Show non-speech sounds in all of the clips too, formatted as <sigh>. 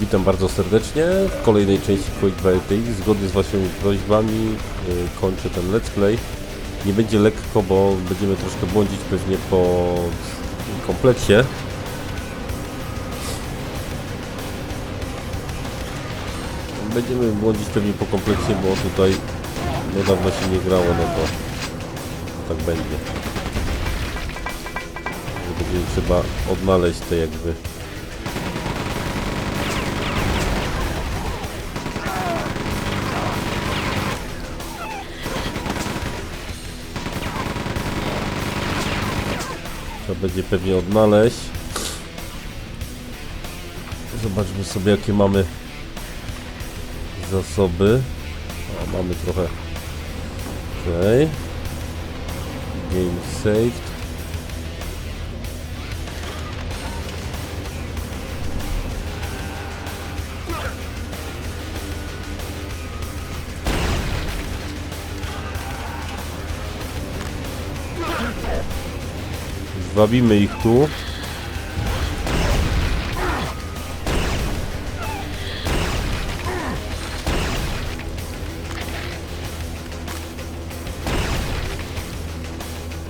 Witam bardzo serdecznie w kolejnej części Quake 2 RTX. Zgodnie z waszymi prośbami y, kończę ten let's play. Nie będzie lekko, bo będziemy troszkę błądzić pewnie po kompleksie. Będziemy błądzić pewnie po kompleksie, bo tutaj no dawno się nie grało, no to tak będzie. Będzie trzeba odnaleźć te jakby będzie pewnie odnaleźć. Zobaczmy sobie jakie mamy zasoby. Mamy trochę. Okej. Game saved. Zwabimy ich tu.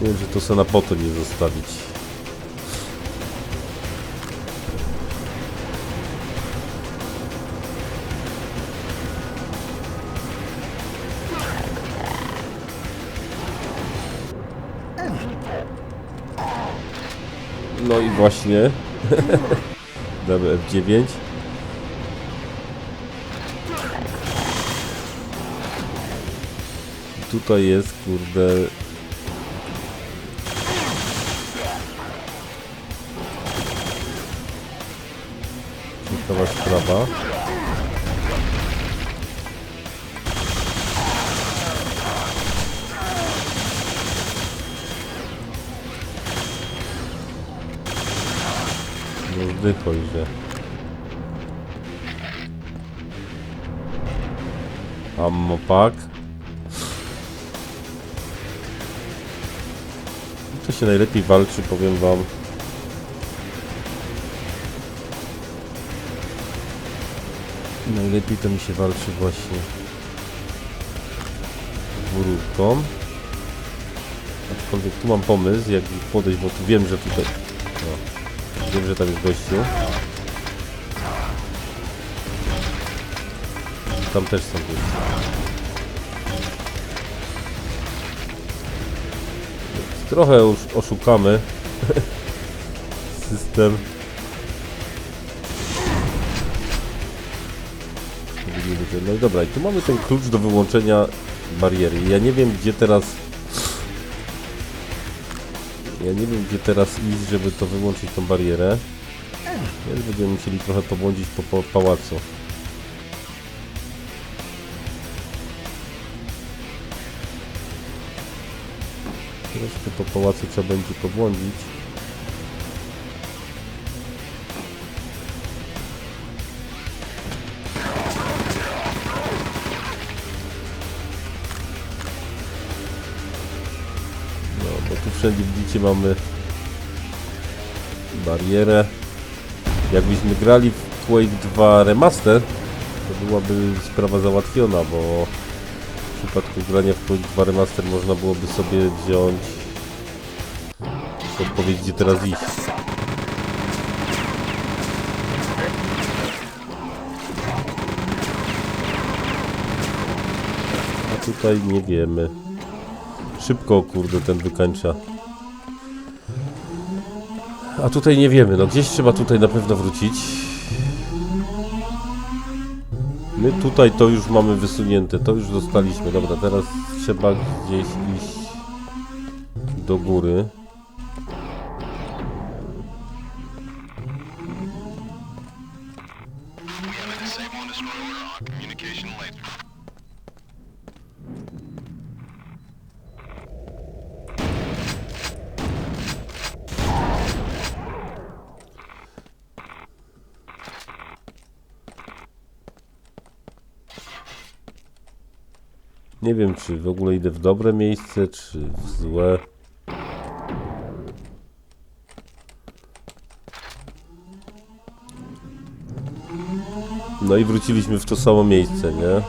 Nie wiem, czy to sobie na potem nie zostawić. I właśnie. <laughs> Damy F9. Tutaj jest, kurde... Ciekawa sprawa. Wychodź, że... Ammo pack. To się najlepiej walczy, powiem wam. Najlepiej to mi się walczy właśnie dwururką. Aczkolwiek tu mam pomysł, jak podejść, bo tu wiem, że tutaj... O, wiem, że tam jest gościu. Tam też są goście. Trochę już oszukamy <laughs> system. No i dobra, i tu mamy ten klucz do wyłączenia bariery. Ja nie wiem gdzie teraz... Ja nie wiem gdzie teraz iść, żeby to wyłączyć tą barierę. Więc będziemy musieli trochę pobłądzić po, po pałacu. Troszkę po pałacu trzeba będzie pobłądzić. Wszędzie widzicie mamy barierę. Jakbyśmy grali w Quake 2 Remaster, to byłaby sprawa załatwiona, bo w przypadku grania w Quake 2 Remaster można byłoby sobie wziąć odpowiedź, gdzie teraz iść. A tutaj nie wiemy. Szybko, kurde, ten wykańcza. A tutaj nie wiemy, no gdzieś trzeba tutaj na pewno wrócić. My tutaj to już mamy wysunięte, to już dostaliśmy. Dobra, teraz trzeba gdzieś iść do góry. Nie wiem, czy w ogóle idę w dobre miejsce, czy w złe. No i wróciliśmy w to samo miejsce, nie?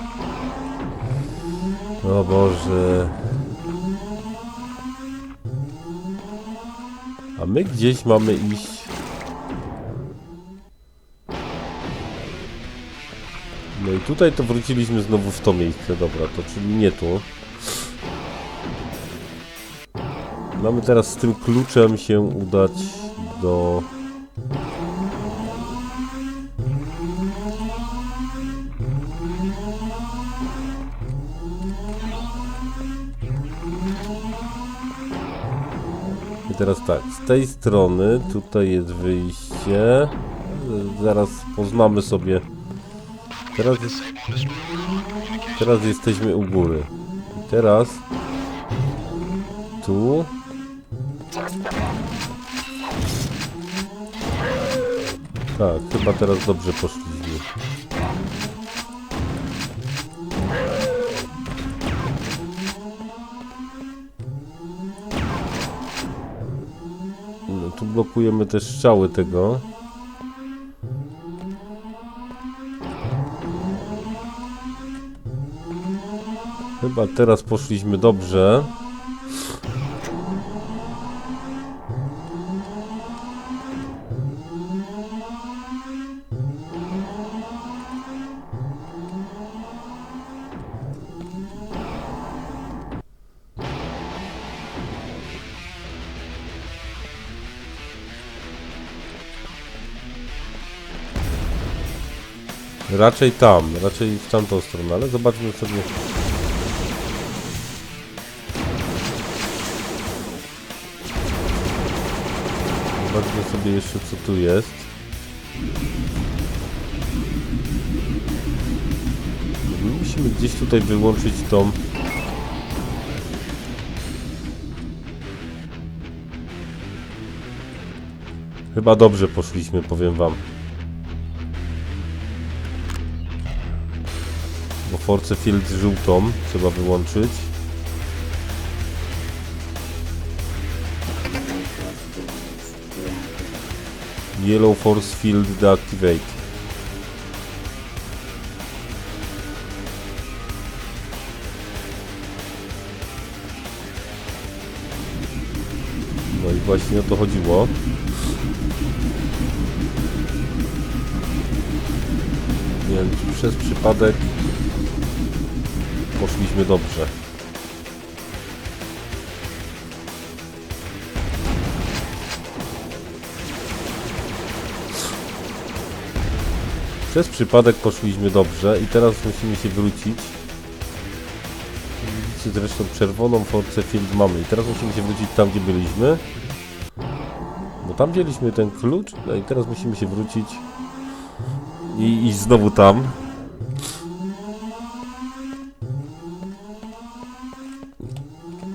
O Boże. A my gdzieś mamy iść. No i tutaj to wróciliśmy znowu w to miejsce, dobra, to czyli nie tu. Mamy teraz z tym kluczem się udać do... I teraz tak, z tej strony tutaj jest wyjście. Zaraz poznamy sobie. Teraz, jest, teraz jesteśmy u góry. Teraz tu. Tak, chyba teraz dobrze poszliśmy. No, tu blokujemy też strzały tego. Chyba teraz poszliśmy dobrze. Raczej tam, raczej w tamtą stronę, ale zobaczmy sobie. Zobaczmy sobie jeszcze co tu jest. My Musimy gdzieś tutaj wyłączyć tą... Chyba dobrze poszliśmy, powiem wam. Bo Force Field żółtą trzeba wyłączyć. Yellow Force Field deactivate. No i właśnie o to chodziło. Więc przez przypadek poszliśmy dobrze. Przez przypadek poszliśmy dobrze i teraz musimy się wrócić. Widzicie zresztą czerwoną Force Field mamy i teraz musimy się wrócić tam gdzie byliśmy. Bo tam wzięliśmy ten klucz, no i teraz musimy się wrócić i iść znowu tam.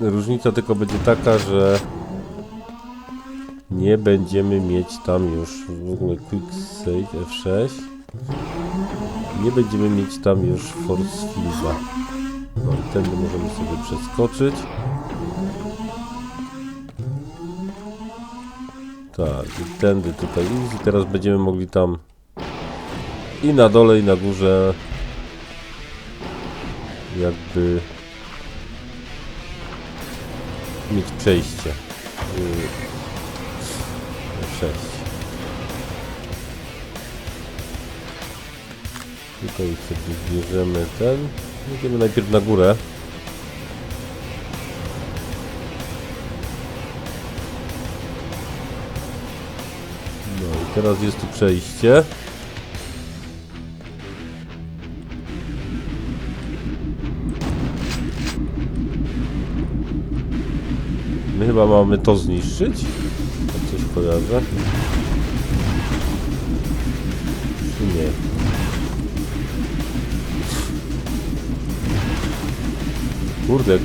Różnica tylko będzie taka, że nie będziemy mieć tam już w ogóle quick save F6 nie będziemy mieć tam już force fielda. No i tędy możemy sobie przeskoczyć. Tak i tędy tutaj i teraz będziemy mogli tam i na dole i na górze jakby mieć przejście. Tutaj sobie bierzemy ten. Idziemy najpierw na górę. No i teraz jest tu przejście. My chyba mamy to zniszczyć? Tak coś kojarzę. Kurde, jak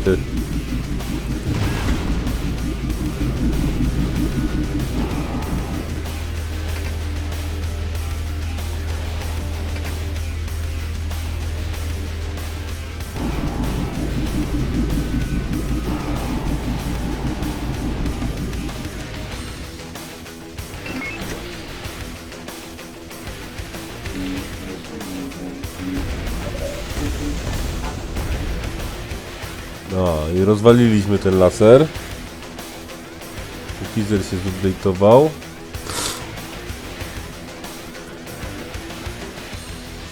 i rozwaliliśmy ten laser. Kizer się zupdate'ował.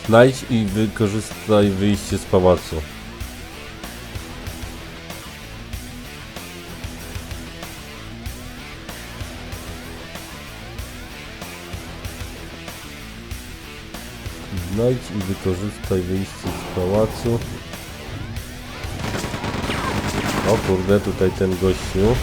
Znajdź i wykorzystaj wyjście z pałacu. Znajdź i wykorzystaj wyjście z pałacu. O kurde, tutaj ten gościu.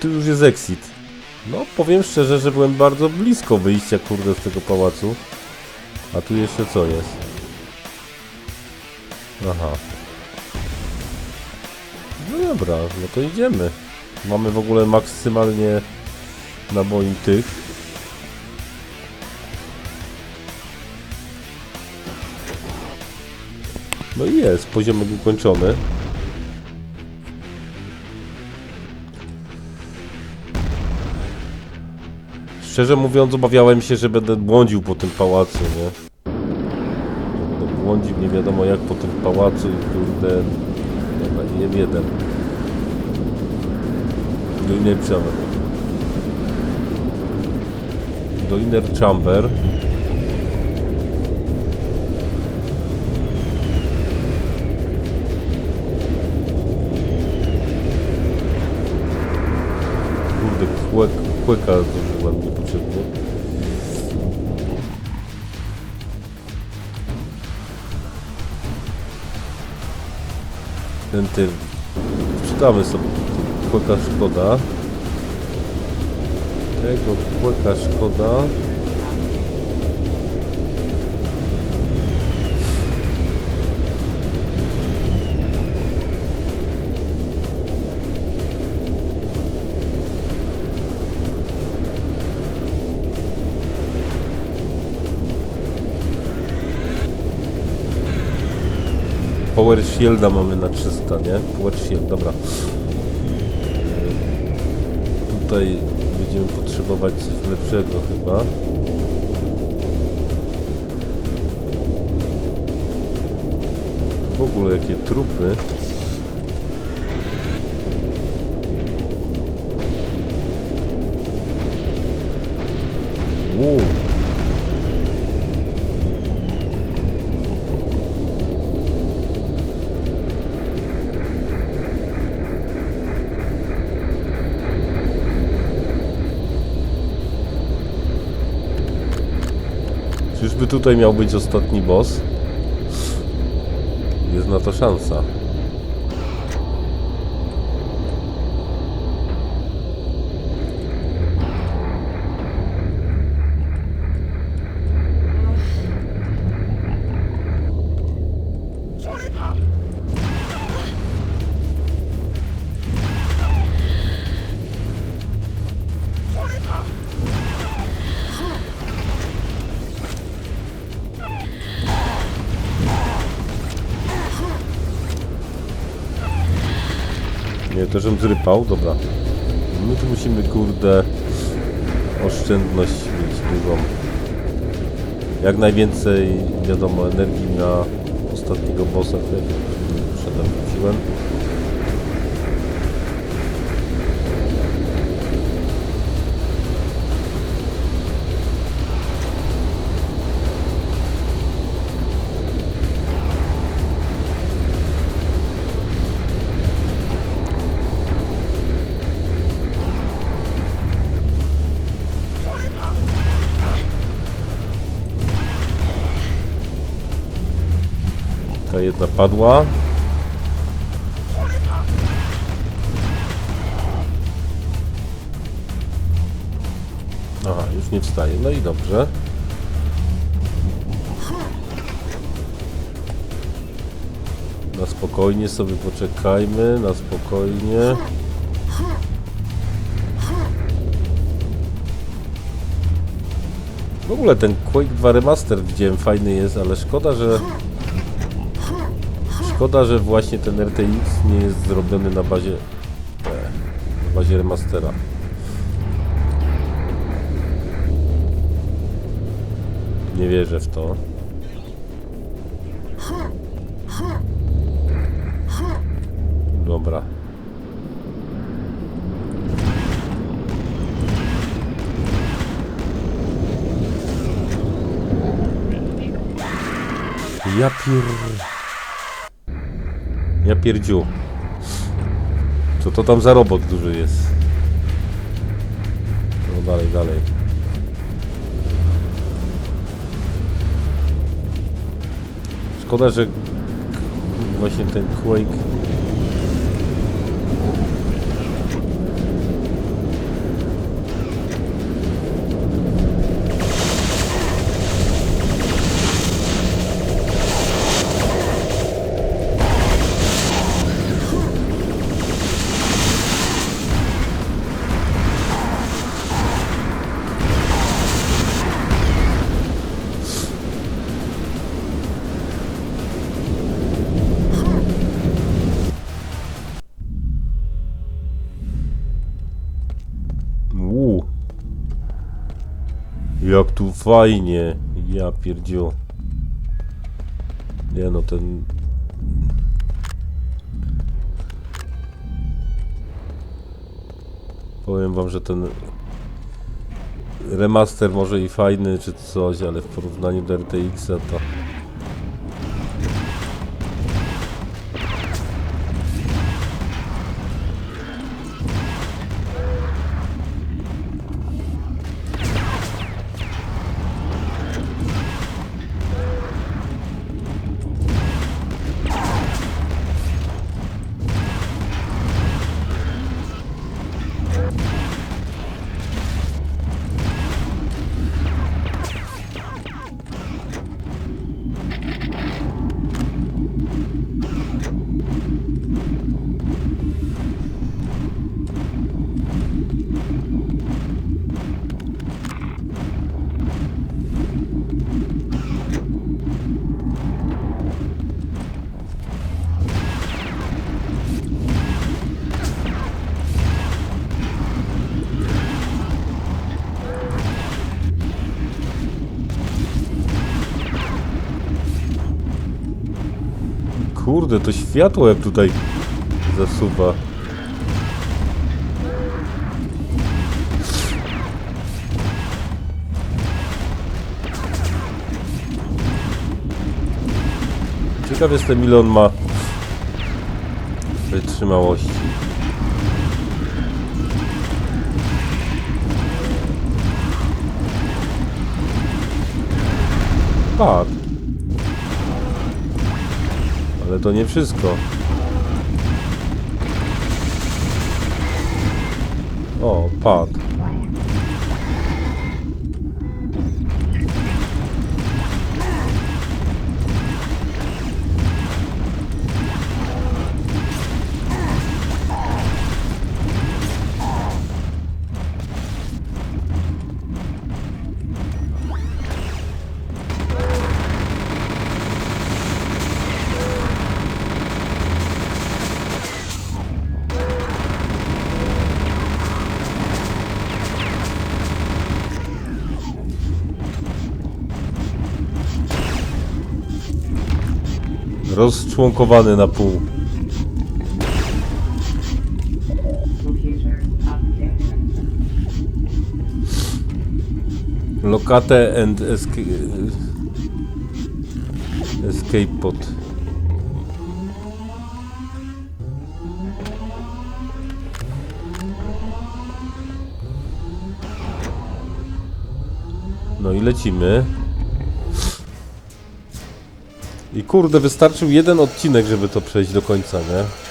Tu już jest exit. No, powiem szczerze, że byłem bardzo blisko wyjścia, kurde, z tego pałacu. A tu jeszcze co jest? Aha. No dobra, no to idziemy. Mamy w ogóle maksymalnie naboi tych. No i jest, poziomek ukończony. Szczerze mówiąc, obawiałem się, że będę błądził po tym pałacu, nie? Będę błądził nie wiadomo jak po tym pałacu i kurde... Dobra, nie jeden. Do innej chamber. Do inner chamber. Kurde, kłek, kłeka zużyłem niepotrzebnie. Ten tył. Czytamy sobie. Kłeka szkoda. Tego kłeka szkoda. Power Shielda mamy na 300, nie? Power Shield, dobra. Tutaj będziemy potrzebować coś lepszego chyba. W ogóle jakie trupy. Tutaj miał być ostatni boss? Jest na to szansa. To żem zrypał, dobra. My tu musimy, kurde, oszczędność mieć dużą. Jak najwięcej, wiadomo, energii na ostatniego bossa, który przedem wróciłem. Ta jedna padła. Aha, już nie wstaje. No i dobrze. Na spokojnie sobie poczekajmy, na spokojnie. W ogóle ten Quake 2 Remaster widziałem fajny jest, ale szkoda, że szkoda, że właśnie ten RTX nie jest zrobiony na bazie e, na bazie remastera. Nie wierzę w to. Dobra. Ja pier... Ja pierdziu. Co to tam za robot duży jest? No dalej, dalej. Szkoda, że właśnie ten Quake Jak tu fajnie. Ja pierdziu. Nie no, ten... Powiem wam, że ten remaster może i fajny czy coś, ale w porównaniu do RTX-a to... Kurde, to światło jak tutaj zasuwa. Ciekaw jestem ile on ma wytrzymałości. Padł. Ale to nie wszystko. O, padł. Rozczłonkowany na pół. Locate and escape, escape pod. No i lecimy. I kurde, wystarczył jeden odcinek, żeby to przejść do końca, nie?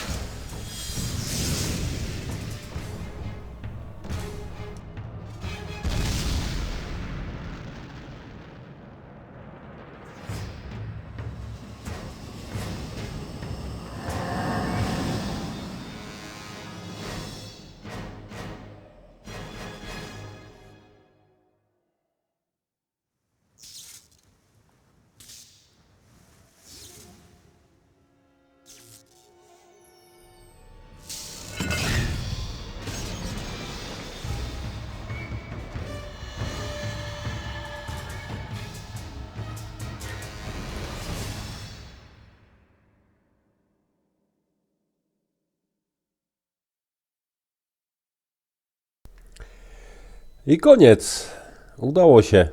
I koniec. Udało się.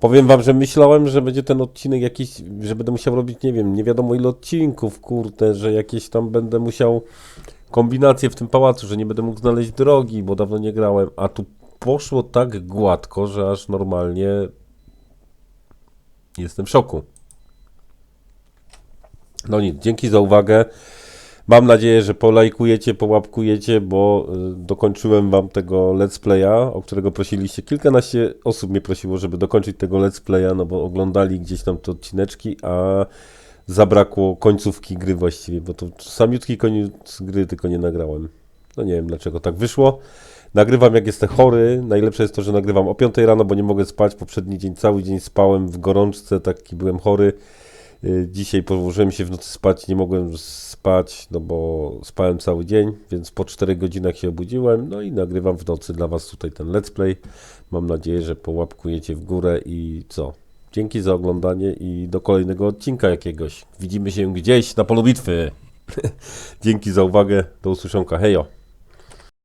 Powiem wam, że myślałem, że będzie ten odcinek jakiś, że będę musiał robić, nie wiem, nie wiadomo ile odcinków, kurde, że jakieś tam będę musiał kombinacje w tym pałacu, że nie będę mógł znaleźć drogi, bo dawno nie grałem, a tu poszło tak gładko, że aż normalnie jestem w szoku. No nic, dzięki za uwagę. Mam nadzieję, że polajkujecie, połapkujecie, bo y, dokończyłem wam tego let's playa, o którego prosiliście. Kilkanaście osób mnie prosiło, żeby dokończyć tego let's playa, no bo oglądali gdzieś tam te odcineczki, a zabrakło końcówki gry właściwie, bo to samiutki koniec gry tylko nie nagrałem. No nie wiem dlaczego tak wyszło. Nagrywam jak jestem chory. Najlepsze jest to, że nagrywam o 5 rano, bo nie mogę spać. Poprzedni dzień cały dzień spałem w gorączce, taki byłem chory. Y, Dzisiaj położyłem się w nocy spać, nie mogłem spać, no bo spałem cały dzień, więc po 4 godzinach się obudziłem, no i nagrywam w nocy dla Was tutaj ten let's play. Mam nadzieję, że połapkujecie w górę i co? Dzięki za oglądanie i do kolejnego odcinka jakiegoś. Widzimy się gdzieś na polu bitwy. <laughs> Dzięki za uwagę, do usłyszonka, hejo!